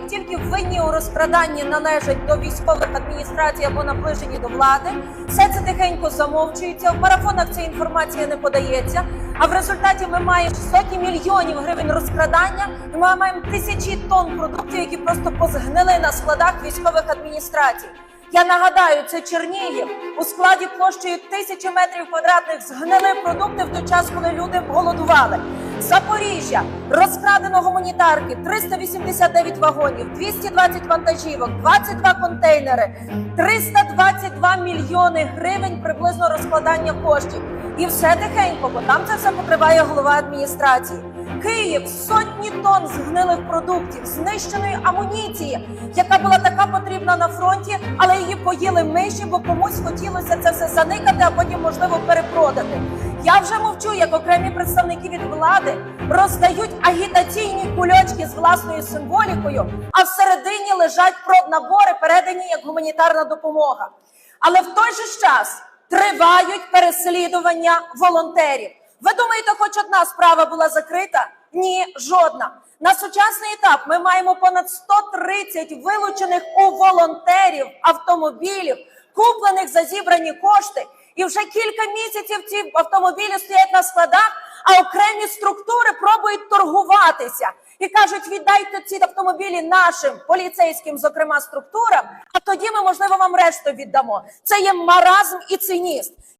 Як тільки винні у розкраданні належать до військових адміністрацій або наближені до влади, все це тихенько замовчується. В марафонах ця інформація не подається. А в результаті ми маємо сотні мільйонів гривень розкрадання, і ми маємо тисячі тонн продуктів, які просто позгнили на складах військових адміністрацій. Я нагадаю, це Чернігів у складі площею тисячі метрів квадратних згнили продукти в той час, коли люди голодували. Запоріжжя розкрадено гуманітарки, 389 вагонів, 220 вантажівок, 22 контейнери, 322 мільйони гривень приблизно розкладання коштів. І все тихенько, бо там це все покриває голова адміністрації. Київ сотні тонн згнилих продуктів, знищеної амуніції, яка була така потрібна на фронті, але її поїли миші, бо комусь хотілося це все заникати, а потім можливо перепродати. Я вже мовчу, як окремі представники від влади роздають агітаційні кульочки з власною символікою, а всередині лежать проднабори, передані як гуманітарна допомога. Але в той же час тривають переслідування волонтерів. Ви думаєте, хоч одна справа була закрита? Ні, жодна. На сучасний етап ми маємо понад 130 вилучених у волонтерів автомобілів, куплених за зібрані кошти. І вже кілька місяців ці автомобілі стоять на складах, а окремі структури пробують торгуватися і кажуть: віддайте ці автомобілі нашим поліцейським, зокрема структурам, а тоді ми можливо вам решту віддамо. Це є маразм і цинізм.